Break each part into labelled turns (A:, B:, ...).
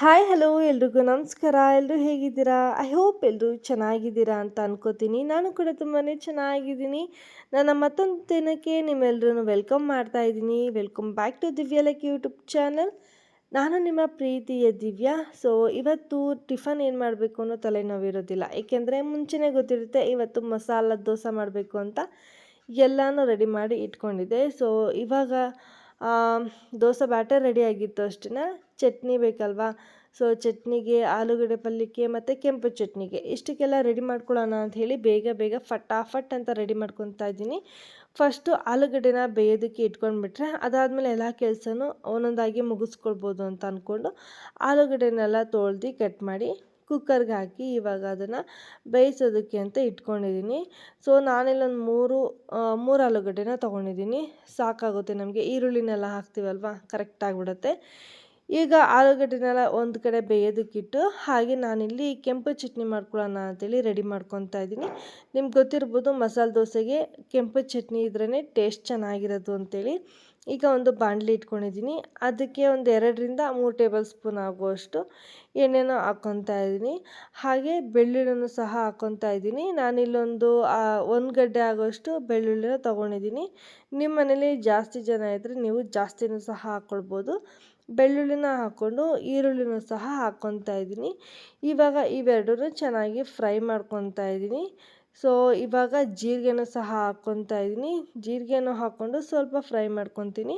A: Hi hello ಎಲ್ರಿಗೂ ನಮಸ್ಕಾರ. ಎಲ್ಲರೂ ಹೇಗಿದ್ದೀರಾ? ಐ ಹೋಪ್ ಎಲ್ಲರೂ ಚೆನ್ನಾಗಿದ್ದೀರಾ ಅಂತ ಅನ್ಕೋತೀನಿ. ನಾನು ಕೂಡ ತುಂಬಾ ಚೆನ್ನಾಗಿದ್ದೀನಿ. ನನ್ನ ಮತ್ತೊಂದು ದಿನಕ್ಕೆ ನಿಮ್ಮೆಲ್ಲರೂ ವೆಲ್ಕಮ್ ಮಾಡ್ತಾ ಇದ್ದೀನಿ. Welcome back to Divya luck YouTube channel ನಾನು ನಿಮ್ಮ ಪ್ರೀತಿಯ ದಿವ್ಯಾ. ಸೊ ಇವತ್ತು ಟಿಫನ್ ಏನು ಮಾಡಬೇಕು ಅನ್ನೋ ತಲೆನೋವಿರೋದಿಲ್ಲ ಏಕೆಂದರೆ ಮುಂಚೆನೇ ಗೊತ್ತಿರುತ್ತೆ ಇವತ್ತು ಮಸಾಲ ದೋಸೆ ಮಾಡಬೇಕು ಅಂತ ಎಲ್ಲನೂ ರೆಡಿ ಮಾಡಿ ಇಟ್ಕೊಂಡಿದ್ದೆ. ಸೊ ಇವಾಗ ದೋಸೆ ಬ್ಯಾಟರ್ ರೆಡಿ ಆಗಿತ್ತು ಅಷ್ಟೇ ಚಟ್ನಿ ಬೇಕಲ್ವಾ? ಸೊ ಚಟ್ನಿಗೆ ಆಲೂಗಡ್ಡೆ ಪಲ್ಯಕ್ಕೆ ಮತ್ತು ಕೆಂಪು ಚಟ್ನಿಗೆ ಇಷ್ಟಕ್ಕೆಲ್ಲ ರೆಡಿ ಮಾಡ್ಕೊಳ್ಳೋಣ ಅಂತ ಹೇಳಿ ಬೇಗ ಬೇಗ ಫಟಾಫಟ್ ಅಂತ ರೆಡಿ ಮಾಡ್ಕೊತಾ ಇದ್ದೀನಿ. ಫಸ್ಟು ಆಲೂಗಡ್ಡೆನ ಬೇಯೋದಕ್ಕೆ ಇಟ್ಕೊಂಡ್ಬಿಟ್ರೆ ಅದಾದಮೇಲೆ ಎಲ್ಲ ಕೆಲಸನೂ ಒಂದೊಂದಾಗಿ ಮುಗಿಸ್ಕೊಳ್ಬೋದು ಅಂತ ಅಂದ್ಕೊಂಡು ಆಲೂಗಡ್ಡೆನೆಲ್ಲ ತೊಳ್ದು ಕಟ್ ಮಾಡಿ ಕುಕ್ಕರ್ಗೆ ಹಾಕಿ ಇವಾಗ ಅದನ್ನು ಬೇಯಿಸೋದಕ್ಕೆ ಅಂತ ಇಟ್ಕೊಂಡಿದ್ದೀನಿ. ಸೊ ನಾನಿಲ್ಲೊಂದು ಮೂರು ಮೂರು ಆಲೂಗಡ್ಡೆನ ತೊಗೊಂಡಿದ್ದೀನಿ. ಸಾಕಾಗುತ್ತೆ ನಮಗೆ ಈರುಳ್ಳಿನೆಲ್ಲ ಹಾಕ್ತೀವಲ್ವ? ಕರೆಕ್ಟ್ ಆಗಿಬಿಡುತ್ತೆ. ಈಗ ಆಲೂಗಡ್ಡೆನೆಲ್ಲ ಒಂದು ಕಡೆ ಬೇಯೋದಕ್ಕಿಟ್ಟು ಹಾಗೆ ನಾನಿಲ್ಲಿ ಕೆಂಪು ಚಟ್ನಿ ಮಾಡ್ಕೊಳ್ಳೋಣ ಅಂತೇಳಿ ರೆಡಿ ಮಾಡ್ಕೊತಾ ಇದ್ದೀನಿ. ನಿಮ್ಗೆ ಗೊತ್ತಿರ್ಬೋದು ಮಸಾಲೆ ದೋಸೆಗೆ ಕೆಂಪು ಚಟ್ನಿ ಇದ್ರೇ ಟೇಸ್ಟ್ ಚೆನ್ನಾಗಿರೋದು ಅಂತೇಳಿ. ಈಗ ಒಂದು ಬಾಣಲಿ ಇಟ್ಕೊಂಡಿದ್ದೀನಿ. ಅದಕ್ಕೆ ಒಂದು ಎರಡರಿಂದ ಮೂರು ಟೇಬಲ್ ಸ್ಪೂನ್ ಆಗುವಷ್ಟು ಎಣ್ಣೆನೋ ಹಾಕ್ಕೊತಾ ಇದ್ದೀನಿ. ಹಾಗೆ ಬೆಳ್ಳುಳ್ಳಿನೂ ಸಹ ಹಾಕ್ಕೊತಾ ಇದ್ದೀನಿ. ನಾನಿಲ್ಲೊಂದು ಒಂದು ಗಡ್ಡೆ ಆಗೋಷ್ಟು ಬೆಳ್ಳುಳ್ಳಿನ ತೊಗೊಂಡಿದ್ದೀನಿ. ನಿಮ್ಮ ಮನೇಲಿ ಜಾಸ್ತಿ ಜನ ಇದ್ದರೆ ನೀವು ಜಾಸ್ತಿನೂ ಸಹ ಹಾಕ್ಕೊಳ್ಬೋದು. ಬೆಳ್ಳುಳ್ಳಿನ ಹಾಕ್ಕೊಂಡು ಈರುಳ್ಳಿನೂ ಸಹ ಹಾಕ್ಕೊತಾ ಇದ್ದೀನಿ. ಇವಾಗ ಇವೆರಡೂ ಚೆನ್ನಾಗಿ ಫ್ರೈ ಮಾಡ್ಕೊತಾ ಇದ್ದೀನಿ. ಸೊ ಇವಾಗ ಜೀರಿಗೆನೂ ಸಹ ಹಾಕ್ಕೊತಾ ಇದ್ದೀನಿ. ಜೀರಿಗೆನೂ ಹಾಕ್ಕೊಂಡು ಸ್ವಲ್ಪ ಫ್ರೈ ಮಾಡ್ಕೊತೀನಿ.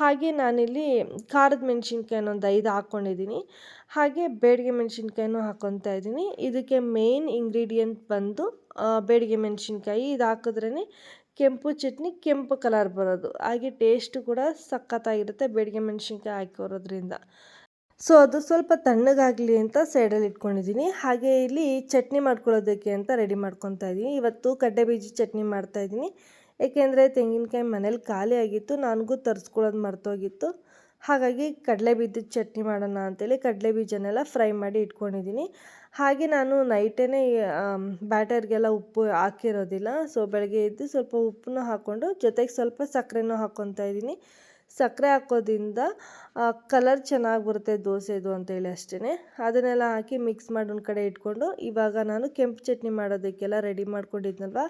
A: ಹಾಗೆ ನಾನಿಲ್ಲಿ ಖಾರದ ಮೆಣಸಿನ್ಕಾಯಿನ ಒಂದು ಐದು ಹಾಕ್ಕೊಂಡಿದ್ದೀನಿ. ಹಾಗೆ ಬೇಡಿಗೆ ಮೆಣಸಿನ್ಕಾಯಿನೂ ಹಾಕ್ಕೊತಾ ಇದ್ದೀನಿ. ಇದಕ್ಕೆ ಮೇಯ್ನ್ ಇಂಗ್ರೀಡಿಯೆಂಟ್ ಬಂದು ಬೇಡಿಗೆ ಮೆಣಸಿನ್ಕಾಯಿ. ಇದು ಹಾಕಿದ್ರೇ ಕೆಂಪು ಚಟ್ನಿ, ಕೆಂಪು ಕಲರ್ ಬರೋದು. ಹಾಗೆ ಟೇಸ್ಟ್ ಕೂಡ ಸಖತ್ತಾಗಿರುತ್ತೆ ಬೇಡಿಗೆ ಮೆಣಸಿನ್ಕಾಯಿ ಹಾಕಿರೋದ್ರಿಂದ. ಸೊ ಅದು ಸ್ವಲ್ಪ ತಣ್ಣಗಾಗಲಿ ಅಂತ ಸೈಡಲ್ಲಿ ಇಟ್ಕೊಂಡಿದ್ದೀನಿ. ಹಾಗೆ ಇಲ್ಲಿ ಚಟ್ನಿ ಮಾಡ್ಕೊಳ್ಳೋದಕ್ಕೆ ಅಂತ ರೆಡಿ ಮಾಡ್ಕೊತಾ ಇದ್ದೀನಿ. ಇವತ್ತು ಕಡ್ಡೆ ಬೀಜ ಚಟ್ನಿ ಮಾಡ್ತಾ ಇದ್ದೀನಿ. ಏಕೆಂದರೆ ತೆಂಗಿನಕಾಯಿ ಮನೇಲಿ ಖಾಲಿ ಆಗಿತ್ತು, ನನಗೂ ತರಿಸ್ಕೊಳ್ಳೋದು ಮರ್ತೋಗಿತ್ತು. ಹಾಗಾಗಿ ಕಡಲೆ ಬೀಜದ ಚಟ್ನಿ ಮಾಡೋಣ ಅಂತೇಳಿ ಕಡಲೆ ಬೀಜನೆಲ್ಲ ಫ್ರೈ ಮಾಡಿ ಇಟ್ಕೊಂಡಿದ್ದೀನಿ. ಹಾಗೆ ನಾನು ನೈಟೇ ಬ್ಯಾಟರ್ಗೆಲ್ಲ ಉಪ್ಪು ಹಾಕಿರೋದಿಲ್ಲ. ಸೊ, ಬೆಳಗ್ಗೆ ಎದ್ದು ಸ್ವಲ್ಪ ಉಪ್ಪನ್ನ ಹಾಕ್ಕೊಂಡು, ಜೊತೆಗೆ ಸ್ವಲ್ಪ ಸಕ್ಕರೆನೂ ಹಾಕ್ಕೊತಾ ಇದ್ದೀನಿ. ಸಕ್ಕರೆ ಹಾಕೋದ್ರಿಂದ ಕಲರ್ ಚೆನ್ನಾಗಿ ಬರುತ್ತೆ ದೋಸೆದು ಅಂತೇಳಿ ಅಷ್ಟೇ ಅದನ್ನೆಲ್ಲ ಹಾಕಿ ಮಿಕ್ಸ್ ಮಾಡಿ ಒಂದು ಕಡೆ ಇಟ್ಕೊಂಡು, ಇವಾಗ ನಾನು ಕೆಂಪು ಚಟ್ನಿ ಮಾಡೋದಕ್ಕೆಲ್ಲ ರೆಡಿ ಮಾಡ್ಕೊಂಡಿದ್ನಲ್ವ?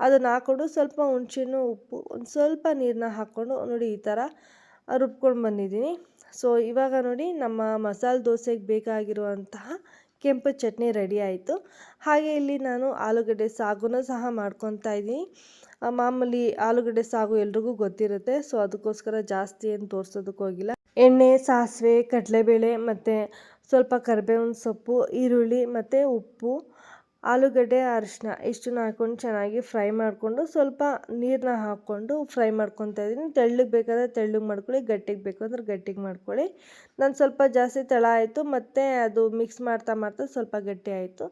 A: ಅದನ್ನು ಹಾಕ್ಕೊಂಡು ಸ್ವಲ್ಪ ಹುಣ್ಸೆಹಣ್ಣು, ಉಪ್ಪು, ಒಂದು ಸ್ವಲ್ಪ ನೀರನ್ನ ಹಾಕ್ಕೊಂಡು, ನೋಡಿ ಈ ಥರ ರುಬ್ಕೊಂಡು ಬಂದಿದ್ದೀನಿ. ಸೊ, ಇವಾಗ ನೋಡಿ ನಮ್ಮ ಮಸಾಲೆ ದೋಸೆಗೆ ಬೇಕಾಗಿರುವಂತಹ ಕೆಂಪು ಚಟ್ನಿ ರೆಡಿ ಆಯಿತು. ಹಾಗೆ ಇಲ್ಲಿ ನಾನು ಆಲೂಗಡ್ಡೆ ಸಾಗುನ ಸಹ ಮಾಡ್ಕೊತಾ ಇದ್ದೀನಿ. ಮಾಮೂಲಿ ಆಲೂಗಡ್ಡೆ ಸಾಗು ಎಲ್ರಿಗೂ ಗೊತ್ತಿರುತ್ತೆ, ಸೊ ಅದಕ್ಕೋಸ್ಕರ ಜಾಸ್ತಿ ಏನು ತೋರ್ಸೋದಕ್ಕೆ ಹೋಗಿಲ್ಲ. ಎಣ್ಣೆ, ಸಾಸಿವೆ, ಕಡಲೆಬೇಳೆ ಮತ್ತು ಸ್ವಲ್ಪ ಕರ್ಬೇವಿನ ಸೊಪ್ಪು, ಈರುಳ್ಳಿ ಮತ್ತು ಉಪ್ಪು. ಆಲೂಗಡ್ಡೆ ಅರಿಶಿನ ಇಷ್ಟನ್ನ ಹಾಕ್ಕೊಂಡು ಚೆನ್ನಾಗಿ ಫ್ರೈ ಮಾಡಿಕೊಂಡು ಸ್ವಲ್ಪ ನೀರನ್ನ ಹಾಕ್ಕೊಂಡು ಫ್ರೈ ಮಾಡ್ಕೊತಾ ಇದ್ದೀನಿ. ತೆಳ್ಳಗೆ ಬೇಕಾದರೆ ತೆಳ್ಳಗೆ ಮಾಡ್ಕೊಳ್ಳಿ, ಗಟ್ಟಿಗೆ ಬೇಕು ಅಂದರೆ ಗಟ್ಟಿಗೆ ಮಾಡ್ಕೊಳ್ಳಿ. ನಾನು ಸ್ವಲ್ಪ ಜಾಸ್ತಿ ತಳ ಆಯಿತು, ಮತ್ತು ಅದು ಮಿಕ್ಸ್ ಮಾಡ್ತಾ ಮಾಡ್ತಾ ಸ್ವಲ್ಪ ಗಟ್ಟಿ ಆಯಿತು.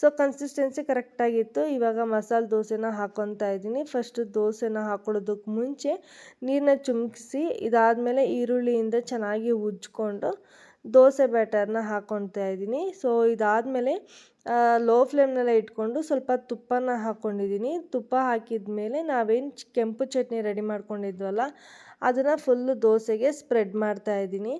A: ಸೊ ಕನ್ಸಿಸ್ಟೆನ್ಸಿ ಕರೆಕ್ಟಾಗಿತ್ತು ಇವಾಗ ಮಸಾಲೆ ದೋಸೆನ ಹಾಕ್ಕೊತಾ ಇದ್ದೀನಿ. ಫಸ್ಟ್ ದೋಸೆನ ಹಾಕೊಳ್ಳೋದಕ್ಕೆ ಮುಂಚೆ ನೀರನ್ನ ಚುಮ್ಕಿಸಿ, ಇದಾದಮೇಲೆ ಈರುಳ್ಳಿಯಿಂದ ಚೆನ್ನಾಗಿ ಉಜ್ಕೊಂಡು ದೋಸೆ ಬ್ಯಾಟರ್ನ ಹಾಕ್ಕೊತಾ ಇದ್ದೀನಿ. ಸೊ ಇದಾದಮೇಲೆ ಲೋ ಫ್ಲೇಮ್ನೆಲ್ಲ ಇಟ್ಕೊಂಡು ಸ್ವಲ್ಪ ತುಪ್ಪನ ಹಾಕ್ಕೊಂಡಿದ್ದೀನಿ ತುಪ್ಪ ಹಾಕಿದ ಮೇಲೆ ನಾವೇನು ಕೆಂಪು ಚಟ್ನಿ ರೆಡಿ ಮಾಡ್ಕೊಂಡಿದ್ವಲ್ಲ, ಅದನ್ನು ಫುಲ್ಲು ದೋಸೆಗೆ ಸ್ಪ್ರೆಡ್ ಮಾಡ್ತಾ ಇದ್ದೀನಿ.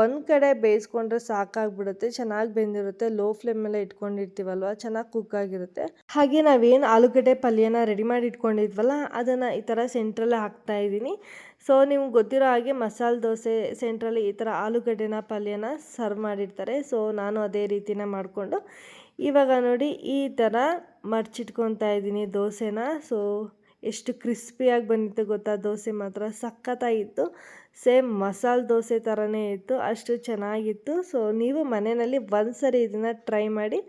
A: ಒಂದು ಕಡೆ ಬೇಯಿಸ್ಕೊಂಡ್ರೆ ಸಾಕಾಗ್ಬಿಡುತ್ತೆ, ಚೆನ್ನಾಗಿ ಬೆಂದಿರುತ್ತೆ. ಲೋ ಫ್ಲೇಮಲ್ಲೇ ಇಟ್ಕೊಂಡಿರ್ತೀವಲ್ವ, ಚೆನ್ನಾಗಿ ಕುಕ್ ಆಗಿರುತ್ತೆ. ಹಾಗೆ ನಾವೇನು ಆಲೂಗಡ್ಡೆ ಪಲ್ಯನ ರೆಡಿ ಮಾಡಿ ಇಟ್ಕೊಂಡಿದ್ವಲ್ಲ, ಅದನ್ನು ಈ ಥರ ಸೆಂಟ್ರಲ್ಲೇ ಹಾಕ್ತಾ ಇದ್ದೀನಿ. ಸೊ ನಿಮ್ಗೆ ಗೊತ್ತಿರೋ ಹಾಗೆ ಮಸಾಲೆ ದೋಸೆ ಸೆಂಟ್ರಲ್ಲಿ ಈ ಥರ ಆಲೂಗಡ್ಡೆನ ಪಲ್ಯನ ಸರ್ವ್ ಮಾಡಿರ್ತಾರೆ. ಸೊ ನಾನು ಅದೇ ರೀತಿನ ಮಾಡಿಕೊಂಡು ಇವಾಗ ನೋಡಿ ಈ ಥರ ಮಡ್ಚಿಟ್ಕೊತಾ ಇದ್ದೀನಿ ದೋಸೆನ. ಸೊ ಎಷ್ಟು ಕ್ರಿಸ್ಪಿಯಾಗಿ ಬಂದಿತ್ತು ಗೊತ್ತಾ? ದೋಸೆ ಮಾತ್ರ ಸಖತ್ತಾಗಿತ್ತು. ಸೇಮ್ ಮಸಾಲೆ ದೋಸೆ ಥರನೇ ಇತ್ತು. ಅಷ್ಟು ಚೆನ್ನಾಗಿತ್ತು. ಸೊ ನೀವು ಮನೆಯಲ್ಲಿ ಒಂದು ಸರಿ ಇದನ್ನು ಟ್ರೈ ಮಾಡಿ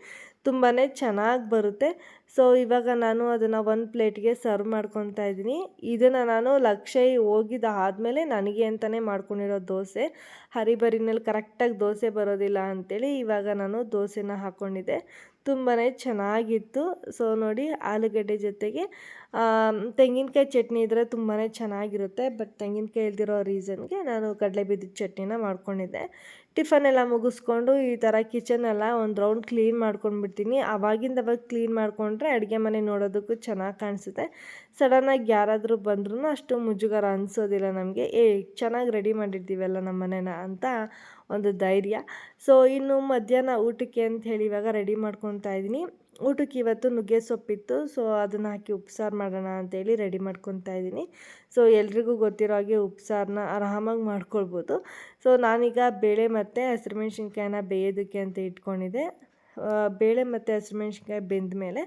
A: ತುಂಬಾ ಚೆನ್ನಾಗಿ ಬರುತ್ತೆ. ಸೊ ಇವಾಗ ನಾನು ಅದನ್ನು ಒಂದು ಪ್ಲೇಟ್ಗೆ ಸರ್ವ್ ಮಾಡ್ಕೊತಾ ಇದ್ದೀನಿ. ಇದನ್ನು ನಾನು ಲಕ್ಷಯ್ ಹೋಗಿದ್ದು ಆದಮೇಲೆ ನನಗೆ ಅಂತಲೇ ಮಾಡ್ಕೊಂಡಿರೋ ದೋಸೆ. ಹರಿಬರಿನಲ್ಲಿ ಕರೆಕ್ಟಾಗಿ ದೋಸೆ ಬರೋದಿಲ್ಲ ಅಂಥೇಳಿ ಇವಾಗ ನಾನು ದೋಸೆನ ಹಾಕ್ಕೊಂಡಿದ್ದೆ ತುಂಬಾ ಚೆನ್ನಾಗಿತ್ತು. ಸೊ ನೋಡಿ ಆಲೂಗಡ್ಡೆ ಜೊತೆಗೆ ತೆಂಗಿನಕಾಯಿ ಚಟ್ನಿ ಇದ್ದರೆ ತುಂಬಾ ಚೆನ್ನಾಗಿರುತ್ತೆ ಬಟ್ ತೆಂಗಿನಕಾಯಿ ಇಲ್ದಿರೋ ರೀಸನ್ಗೆ ನಾನು ಕಡಲೆ ಬೀಜದ ಚಟ್ನಿನ ಮಾಡ್ಕೊಂಡಿದ್ದೆ. ಟಿಫನ್ ಎಲ್ಲ ಮುಗಿಸ್ಕೊಂಡು ಈ ಥರ ಕಿಚನ್ ಎಲ್ಲ ಒಂದು ರೌಂಡ್ ಕ್ಲೀನ್ ಮಾಡ್ಕೊಂಡ್ಬಿಡ್ತೀನಿ. ಅವಾಗಿಂದ ಅವಾಗ ಕ್ಲೀನ್ ಮಾಡಿಕೊಂಡ್ರೆ ಅಡುಗೆ ಮನೆ ನೋಡೋದಕ್ಕೂ ಚೆನ್ನಾಗಿ ಕಾಣಿಸುತ್ತೆ. ಸಡನ್ನಾಗಿ ಯಾರಾದರೂ ಬಂದ್ರೂ ಅಷ್ಟು ಮುಜುಗರ ಅನಿಸೋದಿಲ್ಲ ನಮಗೆ. ಏ, ಚೆನ್ನಾಗಿ ರೆಡಿ ಮಾಡಿರ್ತೀವಲ್ಲ ನಮ್ಮ ಮನೇನ ಅಂತ ಒಂದು ಧೈರ್ಯ. ಸೊ ಇನ್ನು ಮಧ್ಯಾಹ್ನ ಊಟಕ್ಕೆ ಅಂತ ಹೇಳಿ ಇವಾಗ ರೆಡಿ ಮಾಡ್ಕೊತಾ ಇದ್ದೀನಿ. ಊಟಕ್ಕೆ ಇವತ್ತು ನುಗ್ಗೆ ಸೊಪ್ಪಿತ್ತು. ಸೊ ಅದನ್ನು ಹಾಕಿ ಉಪ್ಸಾರು ಮಾಡೋಣ ಅಂತೇಳಿ ರೆಡಿ ಮಾಡ್ಕೊತಾ ಇದ್ದೀನಿ. ಸೊ ಎಲ್ರಿಗೂ ಗೊತ್ತಿರೋ ಹಾಗೆ ಉಪ್ಸಾರನ್ನ ಆರಾಮಾಗಿ ಮಾಡ್ಕೊಳ್ಬೋದು. ಸೊ ನಾನೀಗ ಬೇಳೆ ಮತ್ತು ಹಸಿರುಮೆಣ್ಸಿನ್ಕಾಯಿನ ಬೇಯೋದಕ್ಕೆ ಅಂತ ಇಟ್ಕೊಂಡಿದ್ದೆ. ಬೇಳೆ ಮತ್ತು ಹಸಿರುಮೆಣ್ಸಿನ್ಕಾಯಿ ಬೆಂದ ಮೇಲೆ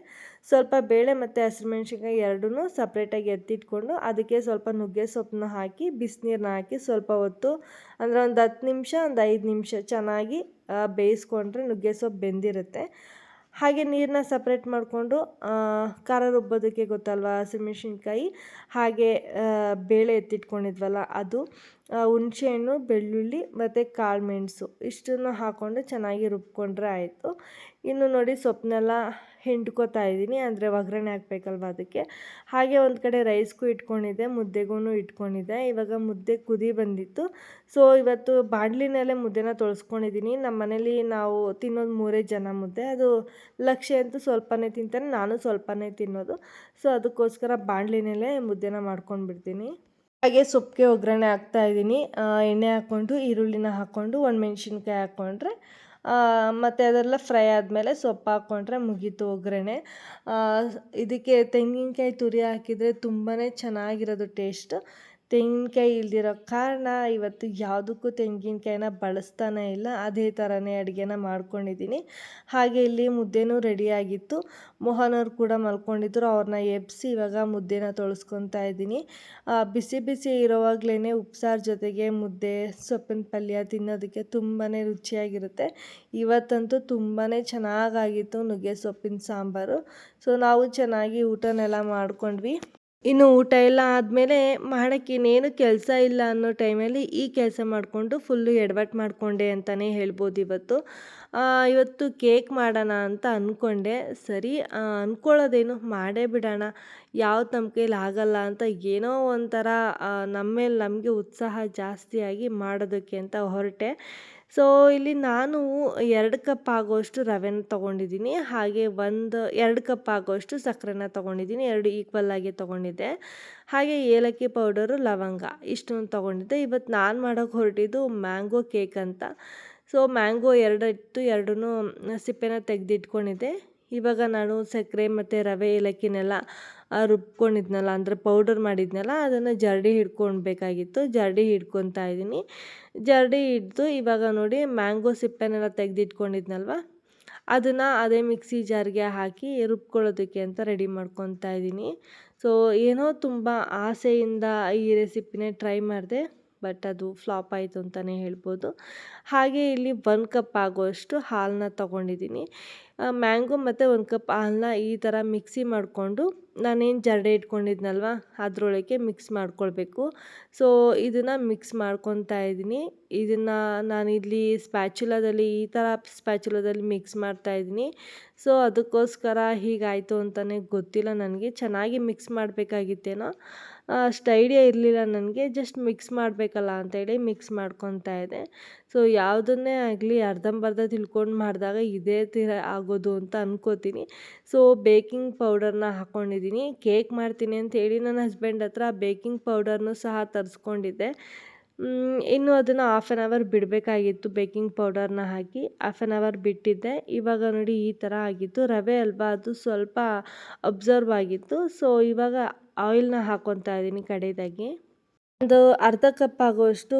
A: ಸ್ವಲ್ಪ ಬೇಳೆ ಮತ್ತು ಹಸಿರುಮೆಣ್ಸಿನ್ಕಾಯಿ ಎರಡೂ ಸಪ್ರೇಟಾಗಿ ಎತ್ತಿಟ್ಕೊಂಡು ಅದಕ್ಕೆ ಸ್ವಲ್ಪ ನುಗ್ಗೆ ಸೊಪ್ಪನ್ನ ಹಾಕಿ ಬಿಸಿನೀರನ್ನ ಹಾಕಿ ಸ್ವಲ್ಪ ಹೊತ್ತು, ಅಂದರೆ ಒಂದು ಹತ್ತು ನಿಮಿಷ, ಒಂದು ಐದು ನಿಮಿಷ ಚೆನ್ನಾಗಿ ಬೇಯಿಸ್ಕೊಂಡ್ರೆ ನುಗ್ಗೆ ಸೊಪ್ಪು ಬೆಂದಿರುತ್ತೆ. ಹಾಗೆ ನೀರನ್ನ ಸಪ್ರೇಟ್ ಮಾಡಿಕೊಂಡು ಖಾರ ರುಬ್ಬೋದಕ್ಕೆ ಗೊತ್ತಲ್ವ ಹಸಿಮೆಣ್ಸಿನ್ಕಾಯಿ? ಹಾಗೆ ಬೇಳೆ ಎತ್ತಿಟ್ಕೊಂಡಿದ್ವಲ್ಲ ಅದು. ಹುಣಸೆಹಣ್ಣು, ಬೆಳ್ಳುಳ್ಳಿ ಮತ್ತು ಕಾಳು ಮೆಣಸು. ಇಷ್ಟನ್ನು ಹಾಕ್ಕೊಂಡು ಚೆನ್ನಾಗಿ ರುಬ್ಕೊಂಡ್ರೆ ಆಯಿತು. ಇನ್ನು ನೋಡಿ ಸೊಪ್ಪನ್ನೆಲ್ಲ ಹಿಂಡ್ಕೋತಾ ಇದ್ದೀನಿ. ಅಂದರೆ ಒಗ್ಗರಣೆ ಹಾಕಬೇಕಲ್ವ ಅದಕ್ಕೆ. ಹಾಗೆ ಒಂದು ಕಡೆ ರೈಸ್ಗೂ ಇಟ್ಕೊಂಡಿದ್ದೆ ಮುದ್ದೆಗೂ ಇಟ್ಕೊಂಡಿದ್ದೆ. ಇವಾಗ ಮುದ್ದೆ ಕುದಿ ಬಂದಿತ್ತು. ಸೊ ಇವತ್ತು ಬಾಣಲಿನಲ್ಲೇ ಮುದ್ದೆನ ತೊಳಸ್ಕೊಂಡಿದ್ದೀನಿ. ನಮ್ಮ ಮನೇಲಿ ನಾವು ತಿನ್ನೋದು ಮೂರೇ ಜನ ಮುದ್ದೆ. ಅದು ಲಕ್ಷ್ಯ ಅಂತೂ ಸ್ವಲ್ಪನೇ ತಿಂತಾನೆ ನಾನು ಸ್ವಲ್ಪನೇ ತಿನ್ನೋದು. ಸೊ ಅದಕ್ಕೋಸ್ಕರ ಬಾಣಲಿನಲ್ಲೇ ಮುದ್ದೆನ ಮಾಡ್ಕೊಂಡ್ಬಿಡ್ತೀನಿ. ಹಾಗೆ ಸೊಪ್ಪಿಗೆ ಒಗ್ಗರಣೆ ಹಾಕ್ತಾ ಇದ್ದೀನಿ. ಎಣ್ಣೆ ಹಾಕ್ಕೊಂಡು, ಈರುಳ್ಳಿನ ಹಾಕ್ಕೊಂಡು ಮೆಣಸಿನ್ಕಾಯಿ ಹಾಕ್ಕೊಂಡ್ರೆ ಮತ್ತು ಅದೆಲ್ಲ ಫ್ರೈ ಆದಮೇಲೆ ಸೊಪ್ಪು ಹಾಕ್ಕೊಂಡ್ರೆ ಮುಗೀತು ಒಗ್ಗರಣೆ. ಇದಕ್ಕೆ ತೆಂಗಿನಕಾಯಿ ತುರಿ ಹಾಕಿದರೆ ತುಂಬಾ ಚೆನ್ನಾಗಿರೋದು ಟೇಸ್ಟ್. ತೆಂಗಿನಕಾಯಿ ಇಲ್ದಿರೋ ಕಾರಣ ಇವತ್ತು ಯಾವುದಕ್ಕೂ ತೆಂಗಿನಕಾಯಿನ ಬಳಸ್ತಾನೇ ಇಲ್ಲ. ಅದೇ ಥರನೇ ಅಡುಗೆನ ಮಾಡ್ಕೊಂಡಿದ್ದೀನಿ. ಹಾಗೆ ಇಲ್ಲಿ ಮುದ್ದೆನೂ ರೆಡಿಯಾಗಿತ್ತು ಮೋಹನವ್ರು ಕೂಡ ಮಲ್ಕೊಂಡಿದ್ರು. ಅವ್ರನ್ನ ಎಬ್ಬಿಸಿ ಇವಾಗ ಮುದ್ದೆನ ತೊಳಸ್ಕೊತಾ ಇದ್ದೀನಿ. ಬಿಸಿ ಬಿಸಿ ಇರೋವಾಗಲೇ ಉಪ್ಸಾರು ಜೊತೆಗೆ ಮುದ್ದೆ, ಸೊಪ್ಪಿನ ಪಲ್ಯ ತಿನ್ನೋದಕ್ಕೆ ತುಂಬಾ ರುಚಿಯಾಗಿರುತ್ತೆ. ಇವತ್ತಂತೂ ತುಂಬಾ ಚೆನ್ನಾಗಾಗಿತ್ತು ನುಗ್ಗೆ ಸೊಪ್ಪಿನ ಸಾಂಬಾರು. ಸೊ, ನಾವು ಚೆನ್ನಾಗಿ ಊಟನೆಲ್ಲ ಮಾಡ್ಕೊಂಡ್ವಿ. ಇನ್ನು ಊಟ ಎಲ್ಲ ಆದಮೇಲೆ ಮಾಡೋಕ್ಕೆ ಇನ್ನೇನು ಕೆಲಸ ಇಲ್ಲ ಅನ್ನೋ ಟೈಮಲ್ಲಿ ಈ ಕೆಲಸ ಮಾಡಿಕೊಂಡು ಫುಲ್ಲು ಎಡವಟ್ಟು ಮಾಡಿಕೊಂಡೆ ಅಂತಲೇ ಹೇಳ್ಬೋದು ಇವತ್ತು. ಇವತ್ತು ಕೇಕ್ ಮಾಡೋಣ ಅಂತ ಅಂದ್ಕೊಂಡೆ ಸರಿ ಅಂದ್ಕೊಳ್ಳೋದೇನು ಮಾಡೇ ಬಿಡೋಣ. ಯಾವ ನಮ್ಮ ಕೈಲಿ ಆಗಲ್ಲ ಅಂತ ಏನೋ ಒಂಥರ ನಮ್ಮ ಮೇಲೆ ನಮಗೆ ಉತ್ಸಾಹ ಜಾಸ್ತಿಯಾಗಿ ಮಾಡೋದಕ್ಕೆ ಅಂತ ಹೊರಟೆ. ಸೊ ಇಲ್ಲಿ ನಾನು ಎರಡು ಕಪ್ ಆಗೋಷ್ಟು ರವೆನ ತೊಗೊಂಡಿದ್ದೀನಿ. ಹಾಗೆ ಒಂದು, ಎರಡು ಕಪ್ ಆಗೋಷ್ಟು ಸಕ್ಕರೆನ ತೊಗೊಂಡಿದ್ದೀನಿ. ಎರಡು ಈಕ್ವಲ್ ಆಗಿ ತೊಗೊಂಡಿದ್ದೆ. ಹಾಗೆ ಏಲಕ್ಕಿ ಪೌಡರು ಲವಂಗ ಇಷ್ಟನ್ನು ತೊಗೊಂಡಿದ್ದೆ. ಇವತ್ತು ನಾನು ಮಾಡೋಕ್ಕೆ ಹೊರಟಿದ್ದು ಮ್ಯಾಂಗೋ ಕೇಕ್ ಅಂತ. ಸೊ ಮ್ಯಾಂಗೋ ಎರಡು ಇತ್ತು ಎರಡೂ ಸಿಪ್ಪೆನ ತೆಗೆದಿಟ್ಕೊಂಡಿದ್ದೆ. ಇವಾಗ ನಾನು ಸಕ್ಕರೆ ಮತ್ತು ರವೆ ಏಲಕ್ಕಿನೆಲ್ಲ ರುಬ್ಕೊಂಡಿದ್ನಲ್ಲ, ಅಂದರೆ ಪೌಡರ್ ಮಾಡಿದ್ನಲ್ಲ, ಅದನ್ನು ಜರಡಿ ಹಿಡ್ಕೊಳ್ಬೇಕಾಗಿತ್ತು. ಜರಡಿ ಹಿಡ್ಕೊತಾ ಇದ್ದೀನಿ. ಜರಡಿ ಹಿಡ್ದು ಇವಾಗ ನೋಡಿ ಮ್ಯಾಂಗೋ ಸಿಪ್ಪೆನೆಲ್ಲ ತೆಗೆದಿಟ್ಕೊಂಡಿದ್ನಲ್ವ? ಅದನ್ನು ಅದೇ ಮಿಕ್ಸಿ ಜಾರ್ಗೆ ಹಾಕಿ ರುಬ್ಕೊಳ್ಳೋದಕ್ಕೆ ಅಂತ ರೆಡಿ ಮಾಡ್ಕೊತಾ ಇದ್ದೀನಿ. ಸೊ ಏನೋ ತುಂಬ ಆಸೆಯಿಂದ ಈ ರೆಸಿಪಿನೇ ಟ್ರೈ ಮಾಡಿದೆ ಬಟ್ ಅದು ಫ್ಲಾಪ್ ಆಯಿತು ಅಂತಲೇ ಹೇಳ್ಬೋದು. ಹಾಗೆ ಇಲ್ಲಿ ಒಂದು ಕಪ್ ಆಗುವಷ್ಟು ಹಾಲನ್ನ ತೊಗೊಂಡಿದ್ದೀನಿ. ಮ್ಯಾಂಗೋ ಮತ್ತು ಒಂದು ಕಪ್ ಹಾಲನ್ನ ಈ ಥರ ಮಿಕ್ಸಿ ಮಾಡಿಕೊಂಡು ನಾನೇನು ಜರಡೆ ಇಟ್ಕೊಂಡಿದ್ನಲ್ವ, ಅದರೊಳಗೆ ಮಿಕ್ಸ್ ಮಾಡ್ಕೊಳ್ಬೇಕು. ಸೊ ಇದನ್ನು ಮಿಕ್ಸ್ ಮಾಡ್ಕೊತಾ ಇದ್ದೀನಿ. ಇದನ್ನು ನಾನಿಲ್ಲಿ ಸ್ಪ್ಯಾಚುಲಾದಲ್ಲಿ ಈ ಥರ ಸ್ಪ್ಯಾಚುಲಾದಲ್ಲಿ ಮಿಕ್ಸ್ ಮಾಡ್ತಾ ಇದ್ದೀನಿ. ಸೊ ಅದಕ್ಕೋಸ್ಕರ ಹೀಗಾಯಿತು ಅಂತಲೇ ಗೊತ್ತಿಲ್ಲ ನನಗೆ. ಚೆನ್ನಾಗಿ ಮಿಕ್ಸ್ ಮಾಡಬೇಕಾಗಿತ್ತೇನೋ. ಅಷ್ಟು ಐಡಿಯಾ ಇರಲಿಲ್ಲ ನನಗೆ. ಜಸ್ಟ್ ಮಿಕ್ಸ್ ಮಾಡಬೇಕಲ್ಲ ಅಂತೇಳಿ ಮಿಕ್ಸ್ ಮಾಡ್ಕೊತಾ ಇದ್ದೆ. ಸೊ ಯಾವುದನ್ನೇ ಆಗಲಿ ಅರ್ಧಂಬರ್ಧ ತಿಳ್ಕೊಂಡು ಮಾಡಿದಾಗ ಇದೇ ಥರ ಆಗೋದು ಅಂತ ಅಂದ್ಕೋತೀನಿ ಸೊ ಬೇಕಿಂಗ್ ಪೌಡರ್ನ ಹಾಕ್ಕೊಂಡಿದ್ದೀನಿ ಕೇಕ್ ಮಾಡ್ತೀನಿ ಅಂತ ನನ್ನ ಹಸ್ಬೆಂಡ್ ಹತ್ರ ಬೇಕಿಂಗ್ ಪೌಡರ್ನು ಸಹ ತರಿಸ್ಕೊಂಡಿದ್ದೆ. ಇನ್ನು ಅದನ್ನು ಹಾಫ್ ಆನ್ ಅವರ್ ಬಿಡಬೇಕಾಗಿತ್ತು ಬೇಕಿಂಗ್ ಪೌಡರ್ನ ಹಾಕಿ. ಹಾಫ್ ಆನ್ ಅವರ್ ಬಿಟ್ಟಿದ್ದೆ. ಇವಾಗ ನೋಡಿ ಈ ಥರ ಆಗಿತ್ತು. ರವೆ ಅಲ್ವಾ, ಅದು ಸ್ವಲ್ಪ ಅಬ್ಸರ್ವ್ ಆಗಿತ್ತು. ಸೊ ಇವಾಗ ಆಯಿಲ್ನ ಹಾಕ್ಕೊತಾ ಇದ್ದೀನಿ ಕಡೆಯದಾಗಿ ಒಂದು ಅರ್ಧ ಕಪ್ ಆಗುವಷ್ಟು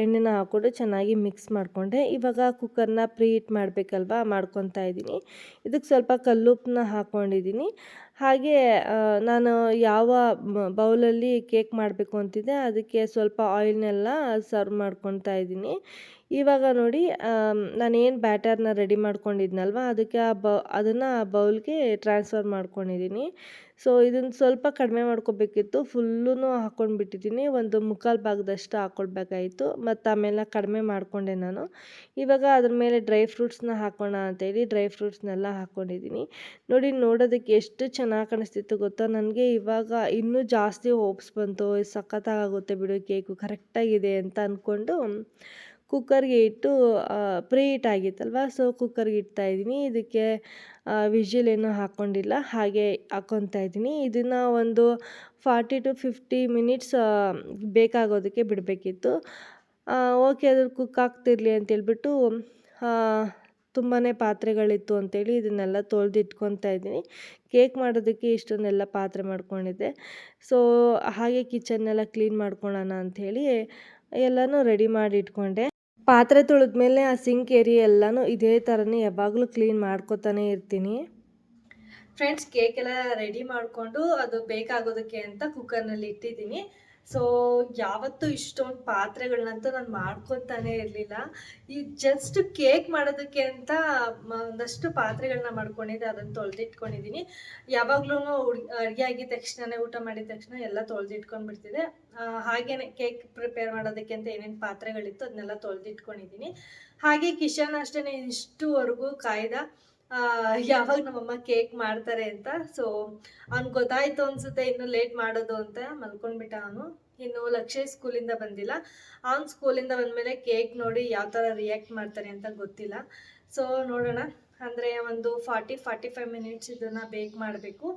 A: ಎಣ್ಣೆನ ಹಾಕ್ಕೊಂಡು ಚೆನ್ನಾಗಿ ಮಿಕ್ಸ್ ಮಾಡಿಕೊಂಡೆ. ಇವಾಗ ಕುಕ್ಕರ್ನ ಪ್ರೀ ಹೀಟ್ ಮಾಡಬೇಕಲ್ವಾ? ಮಾಡ್ಕೊತಾ ಇದ್ದೀನಿ. ಇದಕ್ಕೆ ಸ್ವಲ್ಪ ಕಲ್ಲುಪ್ಪನ್ನ ಹಾಕ್ಕೊಂಡಿದ್ದೀನಿ ಹಾಗೆ ನಾನು ಯಾವ ಬೌಲಲ್ಲಿ ಕೇಕ್ ಮಾಡಬೇಕು ಅಂತಿದ್ದೆ, ಅದಕ್ಕೆ ಸ್ವಲ್ಪ ಆಯಿಲ್ನೆಲ್ಲ ಸರ್ವ್ ಮಾಡ್ಕೊತಾ ಇದ್ದೀನಿ. ಇವಾಗ ನೋಡಿ ನಾನೇನು ಬ್ಯಾಟರ್ನ ರೆಡಿ ಮಾಡ್ಕೊಂಡಿದ್ನಲ್ವ, ಅದಕ್ಕೆ ಆ ಬ, ಅದನ್ನು ಆ ಬೌಲ್ಗೆ ಟ್ರಾನ್ಸ್ಫರ್ ಮಾಡ್ಕೊಂಡಿದ್ದೀನಿ ಸೊ ಇದನ್ನು ಸ್ವಲ್ಪ ಕಡಿಮೆ ಮಾಡ್ಕೋಬೇಕಿತ್ತು ಫುಲ್ಲೂ ಹಾಕ್ಕೊಂಡ್ಬಿಟ್ಟಿದ್ದೀನಿ ಒಂದು ಮುಕ್ಕಾಲು ಭಾಗದಷ್ಟು ಹಾಕ್ಕೊಳ್ಬೇಕಾಯಿತು ಮತ್ತು ಆಮೇಲೆ ಕಡಿಮೆ ಮಾಡಿಕೊಂಡೆ ನಾನು. ಇವಾಗ ಅದ್ರ ಮೇಲೆ ಡ್ರೈ ಫ್ರೂಟ್ಸ್ನ ಹಾಕೋಣ ಅಂತೇಳಿ ಡ್ರೈ ಫ್ರೂಟ್ಸ್ನೆಲ್ಲ ಹಾಕ್ಕೊಂಡಿದ್ದೀನಿ ನೋಡಿ ನೋಡೋದಕ್ಕೆ ಎಷ್ಟು ಚೆನ್ನಾಗಿ ಕಾಣಿಸ್ತಿತ್ತು ಗೊತ್ತಾ? ನನಗೆ ಇವಾಗ ಇನ್ನೂ ಜಾಸ್ತಿ ಹೋಪ್ಸ್ ಬಂತು ಸಖತ್ತಾಗುತ್ತೆ ಬಿಡು ಕೇಕು, ಕರೆಕ್ಟಾಗಿದೆ ಅಂತ ಅಂದ್ಕೊಂಡು ಕುಕ್ಕರ್ಗೆ ಇಟ್ಟು ಪ್ರೀ ಹೀಟ್ ಆಗಿತ್ತಲ್ವ? ಸೊ, ಕುಕ್ಕರ್ಗೆ ಇಡ್ತಾ ಇದ್ದೀನಿ. ಇದಕ್ಕೆ ವಿಷಲ್ ಏನೂ ಹಾಕ್ಕೊಂಡಿಲ್ಲ ಹಾಗೆ ಹಾಕ್ಕೊತಾ ಇದ್ದೀನಿ. ಇದನ್ನು ಒಂದು ಫಾರ್ಟಿ ಟು ಫಿಫ್ಟಿ ಮಿನಿಟ್ಸ್ ಬೇಕಾಗೋದಕ್ಕೆ ಬಿಡಬೇಕಿತ್ತು. ಓಕೆ ಅದು ಕುಕ್ ಆಗ್ತಿರಲಿ ಅಂತೇಳ್ಬಿಟ್ಟು ತುಂಬಾ ಪಾತ್ರೆಗಳಿತ್ತು ಅಂತೇಳಿ ಇದನ್ನೆಲ್ಲ ತೊಳೆದು ಇಟ್ಕೊತಾ ಇದ್ದೀನಿ. ಕೇಕ್ ಮಾಡೋದಕ್ಕೆ ಇಷ್ಟೊಂದೆಲ್ಲ ಪಾತ್ರೆ ಮಾಡ್ಕೊಂಡಿದ್ದೆ. ಸೊ, ಹಾಗೆ ಕಿಚನ್ನೆಲ್ಲ ಕ್ಲೀನ್ ಮಾಡ್ಕೊಳ್ಳೋಣ ಅಂಥೇಳಿ ಎಲ್ಲನೂ ರೆಡಿ ಮಾಡಿ ಇಟ್ಕೊಂಡೆ. ಪಾತ್ರೆ ತೊಳೆದ್ಮೇಲೆ ಆ ಸಿಂಕ್ ಏರಿ ಎಲ್ಲನೂ ಇದೇ ಥರನೇ ಯಾವಾಗಲೂ ಕ್ಲೀನ್ ಮಾಡ್ಕೋತಾನೆ ಇರ್ತೀನಿ. ಫ್ರೆಂಡ್ಸ್ ಕೇಕ್ ಎಲ್ಲ ರೆಡಿ ಮಾಡಿಕೊಂಡು ಅದು ಬೇಕಾಗೋದಕ್ಕೆ ಅಂತ ಕುಕ್ಕರ್ನಲ್ಲಿ ಇಟ್ಟಿದ್ದೀನಿ. ಸೊ ಯಾವತ್ತೂ ಇಷ್ಟೊಂದು ಪಾತ್ರೆಗಳನ್ನಂತೂ ನಾನು ಮಾಡ್ಕೊತಾನೆ ಇರಲಿಲ್ಲ. ಈ ಜಸ್ಟ್ ಕೇಕ್ ಮಾಡೋದಕ್ಕೆ ಅಂತ ಒಂದಷ್ಟು ಪಾತ್ರೆಗಳನ್ನ ಮಾಡ್ಕೊಂಡಿದ್ದೆ. ಅದನ್ನು ತೊಳೆದಿಟ್ಕೊಂಡಿದ್ದೀನಿ ಯಾವಾಗಲೂ ಅಡುಗೆ ಆಗಿದ ತಕ್ಷಣನೇ, ಊಟ ಮಾಡಿದ ತಕ್ಷಣ ಎಲ್ಲ ತೊಳೆದಿಟ್ಕೊಂಡ್ಬಿಡ್ತಿದ್ದೆ ಹಾಗೇನೆ ಕೇಕ್ ಪ್ರಿಪೇರ್ ಮಾಡೋದಕ್ಕೆ ಅಂತ ಏನೇನು ಪಾತ್ರೆಗಳಿತ್ತು ಅದನ್ನೆಲ್ಲ ತೊಳೆದಿಟ್ಕೊಂಡಿದ್ದೀನಿ ಹಾಗೆ ಕಿಶನ್ ಅಷ್ಟೇ ಇಷ್ಟುವರೆಗೂ ಕಾಯ್ದ. ಯಾವಾಗ ನಮ್ಮಮ್ಮ ಕೇಕ್ ಮಾಡ್ತಾರೆ ಅಂತ. ಸೊ ಅವ್ನು ಗೊತ್ತಾಯ್ತು ಅನ್ಸುತ್ತೆ ಇನ್ನು ಲೇಟ್ ಮಾಡೋದು ಅಂತ ಮಲ್ಕೊಂಡ್ಬಿಟ್ಟ ಅವನು. ಇನ್ನು ಲಕ್ಷ್ಯ ಸ್ಕೂಲಿಂದ ಬಂದಿಲ್ಲ. ಅವ್ನು ಸ್ಕೂಲಿಂದ ಬಂದಮೇಲೆ ಕೇಕ್ ನೋಡಿ ಯಾವ ಥರ ರಿಯಾಕ್ಟ್ ಮಾಡ್ತಾರೆ ಅಂತ ಗೊತ್ತಿಲ್ಲ. ಸೊ ನೋಡೋಣ. ಅಂದರೆ ಒಂದು ಫಾರ್ಟಿ ಫಾರ್ಟಿ ಫೈವ್ ಮಿನಿಟ್ಸ್ ಇದನ್ನು ಬೇಕ್ ಮಾಡಬೇಕು.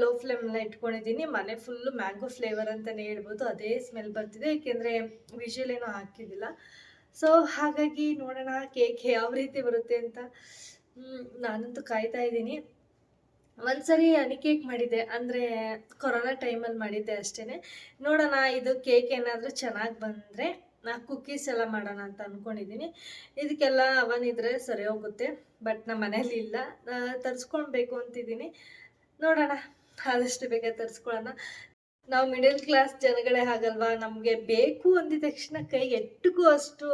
A: ಲೋ ಫ್ಲೇಮ್ನ ಇಟ್ಕೊಂಡಿದ್ದೀನಿ. ಮನೆ ಫುಲ್ಲು ಮ್ಯಾಂಗೋ ಫ್ಲೇವರ್ ಅಂತಲೇ ಹೇಳ್ಬೋದು. ಅದೇ ಸ್ಮೆಲ್ ಬರ್ತಿದೆ. ಏಕೆಂದರೆ ವಿಷಲ್ ಏನೂ ಹಾಕಿದ್ದಿಲ್ಲ. ಸೊ ಹಾಗಾಗಿ ನೋಡೋಣ ಕೇಕ್ ಯಾವ ರೀತಿ ಬರುತ್ತೆ ಅಂತ. ನಾನಂತೂ ಕಾಯ್ತಾ ಇದ್ದೀನಿ. ಒಂದ್ಸರಿ ಹನಿ ಕೇಕ್ ಮಾಡಿದ್ದೆ, ಅಂದರೆ ಕೊರೋನಾ ಟೈಮಲ್ಲಿ ಮಾಡಿದ್ದೆ ಅಷ್ಟೇ ನೋಡೋಣ, ಇದು ಕೇಕ್ ಏನಾದರೂ ಚೆನ್ನಾಗಿ ಬಂದರೆ ನಾ ಕುಕ್ಕೀಸ್ ಎಲ್ಲ ಮಾಡೋಣ ಅಂತ ಅಂದ್ಕೊಂಡಿದ್ದೀನಿ ಇದಕ್ಕೆಲ್ಲ ಅವನ್ ಇದ್ರೆ ಸರಿ ಹೋಗುತ್ತೆ ಬಟ್ ನಮ್ಮ ಮನೇಲಿ ಇಲ್ಲ. ತರಿಸ್ಕೊಳ್ಬೇಕು ಅಂತಿದ್ದೀನಿ. ನೋಡೋಣ, ಆದಷ್ಟು ಬೇಗ ತರಿಸ್ಕೊಳ್ಳೋಣ. ನಾವು ಮಿಡಲ್ ಕ್ಲಾಸ್ ಜನಗಳೇ ಹಾಗಲ್ವಾ? ನಮಗೆ ಬೇಕು ಅಂದಿದ ತಕ್ಷಣ ಕೈ ಎಟ್ಟಕ್ಕೂ ಅಷ್ಟು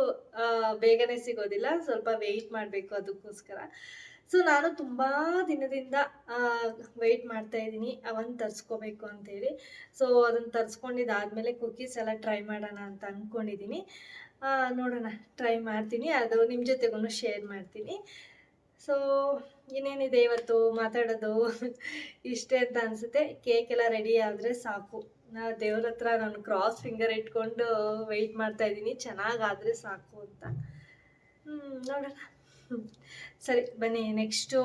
A: ಬೇಗನೆ ಸಿಗೋದಿಲ್ಲ. ಸ್ವಲ್ಪ ವೆಯ್ಟ್ ಮಾಡಬೇಕು ಅದಕ್ಕೋಸ್ಕರ. ಸೊ ನಾನು ತುಂಬ ದಿನದಿಂದ ವೆಯ್ಟ್ ಮಾಡ್ತಾ ಇದ್ದೀನಿ. ಅವನ್ ತರಿಸ್ಕೋಬೇಕು ಅಂತೇಳಿ ಸೊ ಅದನ್ನು ತರಿಸ್ಕೊಂಡಿದ್ದಾದಮೇಲೆ ಕುಕೀಸ್ ಎಲ್ಲ ಟ್ರೈ ಮಾಡೋಣ ಅಂತ ಅಂದ್ಕೊಂಡಿದ್ದೀನಿ ನೋಡೋಣ. ಟ್ರೈ ಮಾಡ್ತೀನಿ. ಅದು ನಿಮ್ಮ ಜೊತೆಗೂ ಶೇರ್ ಮಾಡ್ತೀನಿ. ಸೊ ಇನ್ನೇನಿದೆ ಇವತ್ತು ಮಾತಾಡೋದು? ಇಷ್ಟೇ ಅಂತ ಅನಿಸುತ್ತೆ. ಕೇಕ್ ಎಲ್ಲ ರೆಡಿ ಆದರೆ ಸಾಕು. ನಾ ದೇವ್ರ ಹತ್ರ ನಾನು ಕ್ರಾಸ್ ಫಿಂಗರ್ ಇಟ್ಕೊಂಡು ವೆಯ್ಟ್ ಮಾಡ್ತಾ ಇದ್ದೀನಿ. ಚೆನ್ನಾಗಾದರೆ ಸಾಕು ಅಂತ. ನೋಡೋಣ. ಸರಿ, ಬನ್ನಿ. ನೆಕ್ಸ್ಟು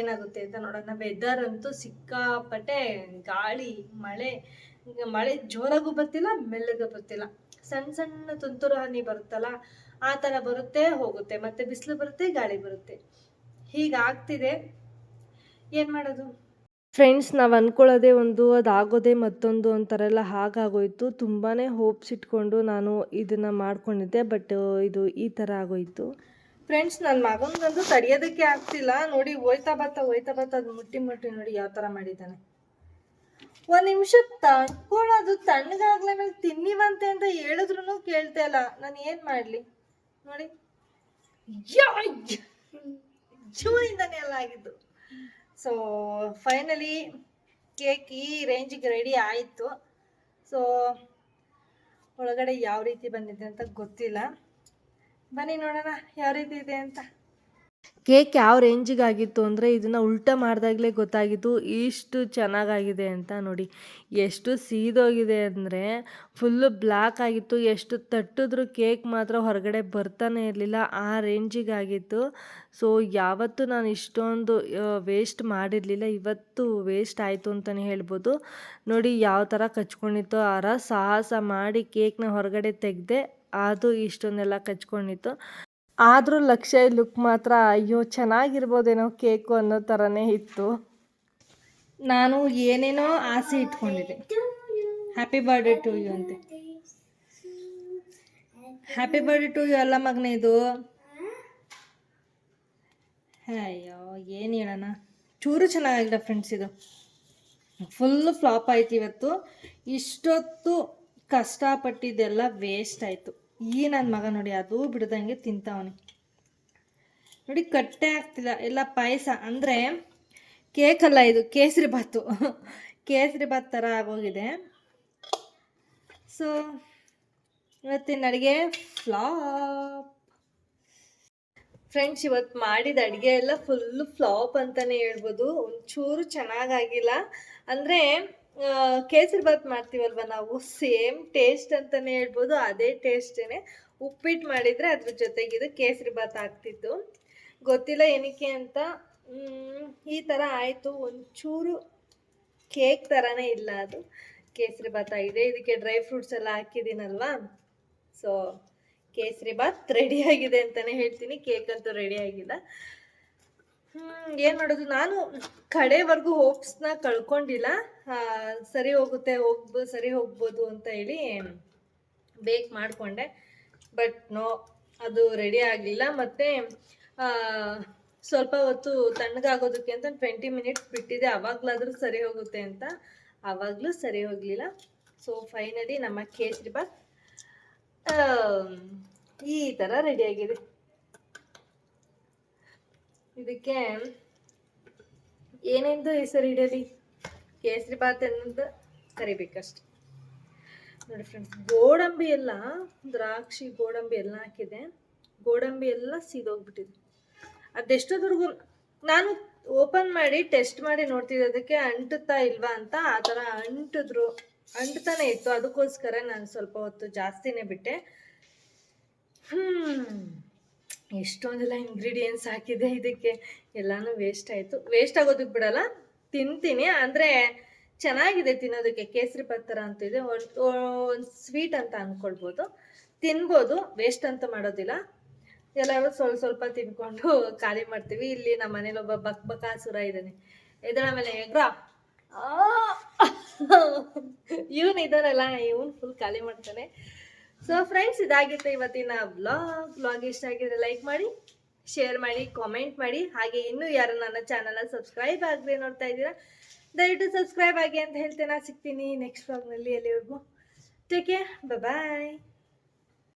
A: ಏನಾಗುತ್ತೆ ಅಂತ ನೋಡೋಣ. ವೆದರ್ ಅಂತೂ ಸಿಕ್ಕಾಪಟ್ಟೆ ಗಾಳಿ, ಮಳೆ. ಮಳೆ ಜೋರಾಗೂ ಬರ್ತಿಲ್ಲ, ಮೆಲ್ಲಗೂ ಬರ್ತಿಲ್ಲ. ಸಣ್ಣ ಸಣ್ಣ ತುಂತುರು ಹನಿ ಬರುತ್ತಲ್ಲ, ಆ ಥರ ಬರುತ್ತೆ, ಹೋಗುತ್ತೆ. ಮತ್ತೆ ಬಿಸಿಲು ಬರುತ್ತೆ, ಗಾಳಿ ಬರುತ್ತೆ. ಹೀಗಾಗ್ತಿದೆ. ಏನು ಮಾಡೋದು? ಫ್ರೆಂಡ್ಸ್ ನಾವು ಅಂದ್ಕೊಳ್ಳೋದೇ ಒಂದು ಅದಾಗೋದೇ ಮತ್ತೊಂದು ಅಂತಾರೆಲ್ಲ ಹಾಗಾಗೋಯ್ತು. ತುಂಬಾ ಹೋಪ್ಸ್ ಇಟ್ಕೊಂಡು ನಾನು ಇದನ್ನು ಮಾಡ್ಕೊಂಡಿದ್ದೆ ಬಟ್ ಇದು ಈ ಥರ ಆಗೋಯ್ತು. ಫ್ರೆಂಡ್ಸ್ ನನ್ನ ಮಗನಿಗಂತೂ ತಡೆಯೋದಕ್ಕೆ ಆಗ್ತಿಲ್ಲ. ನೋಡಿ ಹೋಯ್ತಾ ಬರ್ತಾ ಹೋಯ್ತಾ ಬರ್ತಾ ಅದು ಮುಟ್ಟಿ ಮುಟ್ಟಿ ನೋಡಿ ಯಾವ ಥರ ಮಾಡಿದ್ದಾನೆ. ಒಂದು ನಿಮಿಷ ತಂದ್ಕೊಳ್ಳೋದು ತಣ್ಣಗಾಗ್ಲೇ ಮೇಲೆ ತಿನ್ನಿವಂತೆ ಅಂತ ಹೇಳಿದ್ರು ಕೇಳ್ತಾ ಇಲ್ಲ. ನಾನು ಏನು ಮಾಡಲಿ? ನೋಡಿ. ಜೂಯಿಂದನೇ ಎಲ್ಲ ಆಗಿದ್ದು. ಸೊ ಫೈನಲಿ ಕೇಕ್ ಈ ರೇಂಜಿಗೆ ರೆಡಿ ಆಯಿತು. ಸೊ ಒಳಗಡೆ ಯಾವ ರೀತಿ ಬಂದಿದೆ ಅಂತ ಗೊತ್ತಿಲ್ಲ. ಬನ್ನಿ ನೋಡೋಣ ಯಾವ ರೀತಿ ಇದೆ ಅಂತ. ಕೇಕ್ ಯಾವ ರೇಂಜಿಗೆ ಆಗಿತ್ತು ಅಂದರೆ ಇದನ್ನು ಉಲ್ಟಾ ಮಾಡಿದಾಗಲೇ ಗೊತ್ತಾಗಿತ್ತು. ಇಷ್ಟು ಚೆನ್ನಾಗಾಗಿದೆ ಅಂತ ನೋಡಿ. ಎಷ್ಟು ಸೀದೋಗಿದೆ ಅಂದರೆ ಫುಲ್ಲು ಬ್ಲ್ಯಾಕ್ ಆಗಿತ್ತು. ಎಷ್ಟು ತಟ್ಟಿದ್ರು ಕೇಕ್ ಮಾತ್ರ ಹೊರಗಡೆ ಬರ್ತಾನೆ ಇರಲಿಲ್ಲ. ಆ ರೇಂಜಿಗಾಗಿತ್ತು. ಸೊ ಯಾವತ್ತೂ ನಾನು ಇಷ್ಟೊಂದು ವೇಸ್ಟ್ ಮಾಡಿರಲಿಲ್ಲ. ಇವತ್ತು ವೇಸ್ಟ್ ಆಯಿತು ಅಂತಲೇ ಹೇಳ್ಬೋದು. ನೋಡಿ ಯಾವ ಥರ ಕಚ್ಕೊಂಡಿತ್ತು. ಆರ ಸಾಹಸ ಮಾಡಿ ಕೇಕ್ನ ಹೊರಗಡೆ ತೆಗೆದೆ ಅದು ಇಷ್ಟೊಂದೆಲ್ಲ ಕಚ್ಕೊಂಡಿತ್ತು. ಆದರೂ ಲಕ್ಷ್ಯ ಲುಕ್ ಮಾತ್ರ ಅಯ್ಯೋ ಚೆನ್ನಾಗಿರ್ಬೋದೇನೋ ಕೇಕು ಅನ್ನೋ ಥರನೇ ಇತ್ತು. ನಾನು ಏನೇನೋ ಆಸೆ ಇಟ್ಕೊಂಡಿದ್ದೆ. ಹ್ಯಾಪಿ ಬರ್ಡೇ ಟು ಯು ಅಂತೆ. ಹ್ಯಾಪಿ ಬರ್ಡೇ ಟು ಯು ಅಲ್ಲ ಮಗನೇ ಇದು? ಅಯ್ಯೋ, ಏನು ಹೇಳೋಣ? ಚೂರು ಚೆನ್ನಾಗಿಲ್ಲ ಫ್ರೆಂಡ್ಸ್ ಇದು. ಫುಲ್ಲು ಫ್ಲಾಪ್ ಆಯ್ತು ಇವತ್ತು. ಇಷ್ಟೊತ್ತು ಕಷ್ಟಪಟ್ಟಿದ್ದೆಲ್ಲ ವೇಸ್ಟ್ ಆಯಿತು. ಈ ನನ್ನ ಮಗ ನೋಡಿ ಅದು ಬಿಡ್ದಂಗೆ ತಿಂತಾವನೆ. ನೋಡಿ ಕಟ್ಟೆ ಆಗ್ತಿಲ್ಲ, ಎಲ್ಲ ಪಾಯಸ. ಅಂದರೆ ಕೇಕಲ್ಲ ಇದು, ಕೇಸರಿ ಭಾತು. ಕೇಸರಿ ಭಾತ್ ಥರ ಆಗೋಗಿದೆ. ಸೊ ಇವತ್ತಿನ ಅಡುಗೆ ಫ್ಲಾಪ್. ಫ್ರೆಂಡ್ಸ್ ಇವತ್ತು ಮಾಡಿದ ಅಡುಗೆ ಎಲ್ಲ ಫುಲ್ಲು ಫ್ಲಾಪ್ ಅಂತಲೇ ಹೇಳ್ಬೋದು. ಒಂಚೂರು ಚೆನ್ನಾಗಾಗಿಲ್ಲ. ಅಂದರೆ ಕೇಸರಿ ಬಾತ್ ಮಾಡ್ತೀವಲ್ವ ನಾವು? ಸೇಮ್ ಟೇಸ್ಟ್ ಅಂತಲೇ ಹೇಳ್ಬೋದು, ಅದೇ ಟೇಸ್ಟೇ ಉಪ್ಪಿಟ್ಟು ಮಾಡಿದರೆ ಅದ್ರ ಜೊತೆಗೆ ಇದು ಕೇಸರಿ ಬಾತ್ ಆಗ್ತಿತ್ತು. ಗೊತ್ತಿಲ್ಲ ಏನಕ್ಕೆ ಅಂತ. ಈ ಥರ ಆಯಿತು. ಒಂಚೂರು ಕೇಕ್ ಥರನೇ ಇಲ್ಲ ಅದು. ಕೇಸರಿ ಬಾತ್ ಆಗಿದೆ. ಇದಕ್ಕೆ ಡ್ರೈ ಫ್ರೂಟ್ಸ್ ಎಲ್ಲ ಹಾಕಿದ್ದೀನಲ್ವಾ? ಸೊ ಕೇಸರಿ ಬಾತ್ ರೆಡಿ ಆಗಿದೆ ಅಂತಲೇ ಹೇಳ್ತೀನಿ. ಕೇಕ್ ಅಂತೂ ರೆಡಿ ಆಗಿಲ್ಲ. ಏನು ಮಾಡೋದು? ನಾನು ಕಡೆವರೆಗೂ ಹೋಪ್ಸ್ನ ಕಳ್ಕೊಂಡಿಲ್ಲ. ಸರಿ ಹೋಗುತ್ತೆ, ಹೋಗ್ಬೋ, ಸರಿ ಹೋಗ್ಬೋದು ಅಂತ ಹೇಳಿ ಬೇಕ್ ಮಾಡಿಕೊಂಡೆ. ಬಟ್ ನೋ, ಅದು ರೆಡಿ ಆಗಲಿಲ್ಲ. ಮತ್ತು ಸ್ವಲ್ಪ ಹೊತ್ತು ತಣ್ಣಗಾಗೋದಕ್ಕೆ ಅಂತ ಟ್ವೆಂಟಿ ಮಿನಿಟ್ಸ್ ಬಿಟ್ಟಿದೆ. ಅವಾಗಲಾದರೂ ಸರಿ ಹೋಗುತ್ತೆ ಅಂತ. ಆವಾಗಲೂ ಸರಿ ಹೋಗಲಿಲ್ಲ. ಸೊ ಫೈನಲಿ ನಮ್ಮ ಕೇಸರಿ ಬಾತ್ ಈ ಥರ ರೆಡಿಯಾಗಿದೆ ಇದಕ್ಕೆ ಏನೆಂದು ಹೆಸರು ಇಡಲಿ ಕೇಸರಿ ಬಾತ್ ಎಂದು ಕರಿಬೇಕಷ್ಟೆ. ನೋಡಿ ಫ್ರೆಂಡ್ಸ್ ಗೋಡಂಬಿ ಎಲ್ಲ, ದ್ರಾಕ್ಷಿ ಗೋಡಂಬಿ ಎಲ್ಲ ಹಾಕಿದೆ. ಗೋಡಂಬಿ ಎಲ್ಲ ಸೀದೋಗ್ಬಿಟ್ಟಿದೆ. ಅದೆಷ್ಟೋದ್ರಿಗೂ ನಾನು ಓಪನ್ ಮಾಡಿ ಟೆಸ್ಟ್ ಮಾಡಿ ನೋಡ್ತಿದ್ದೆ. ಅದಕ್ಕೆ ಅಂಟುತ್ತಾ ಇಲ್ವಾ ಅಂತ ಆ ಥರ ಅಂಟಿದ್ರು. ಅಂಟ್ತಾನೆ ಇತ್ತು. ಅದಕ್ಕೋಸ್ಕರ ನಾನು ಸ್ವಲ್ಪ ಹೊತ್ತು ಜಾಸ್ತಿನೇ ಬಿಟ್ಟೆ. ಹ್ಮ್. ಎಷ್ಟೊಂದೆಲ್ಲ ಇಂಗ್ರೀಡಿಯೆಂಟ್ಸ್ ಹಾಕಿದೆ ಇದಕ್ಕೆ. ಎಲ್ಲಾನು ವೇಸ್ಟ್ ಆಯಿತು. ವೇಸ್ಟ್ ಆಗೋದಕ್ಕೆ ಬಿಡಲ್ಲ, ತಿಂತೀನಿ. ಅಂದರೆ ಚೆನ್ನಾಗಿದೆ ತಿನ್ನೋದಕ್ಕೆ. ಕೇಸರಿ ಪತ್ತರ ಅಂತ ಇದೆ. ಒಂದು ಸ್ವೀಟ್ ಅಂತ ಅಂದ್ಕೊಳ್ಬೋದು ತಿನ್ಬೋದು. ವೇಸ್ಟ್ ಅಂತ ಮಾಡೋದಿಲ್ಲ. ಎಲ್ಲರೂ ಸ್ವಲ್ಪ ಸ್ವಲ್ಪ ತಿನ್ಕೊಂಡು ಖಾಲಿ ಮಾಡ್ತೀವಿ. ಇಲ್ಲಿ ನಮ್ಮ ಮನೇಲಿ ಒಬ್ಬ ಬಕ್ ಬಕಾಸುರ ಇದ್ದಾನೆ. ಇದರ ಮೇಲೆ ಎಗ್ರ. ಇವನ್ ಇದ್ದಾರಲ್ಲ ಇವನ್ ಫುಲ್ ಖಾಲಿ ಮಾಡ್ತಾನೆ. ಸೊ ಫ್ರೆಂಡ್ಸ್ ಇದಾಗಿತ್ತು ಇವತ್ತಿನ ಬ್ಲಾಗ್ ಬ್ಲಾಗ್ ಇಷ್ಟ ಆಗಿದ್ರೆ ಲೈಕ್ ಮಾಡಿ ಶೇರ್ ಮಾಡಿ ಕಾಮೆಂಟ್ ಮಾಡಿ. ಹಾಗೆ ಇನ್ನೂ ಯಾರು ನನ್ನ ಚಾನಲ್ನ ಸಬ್ಸ್ಕ್ರೈಬ್ ಆಗದೆ ನೋಡ್ತಾ ಇದ್ದೀರಾ, ದಯವಿಟ್ಟು ಸಬ್ಸ್ಕ್ರೈಬ್ ಆಗಿ ಅಂತ ಹೇಳ್ತೇನೆ. ಸಿಗ್ತೀನಿ ನೆಕ್ಸ್ಟ್ ಬ್ಲಾಗ್ನಲ್ಲಿ ಎಲ್ಲಿವರೆಗೂ. Take care bye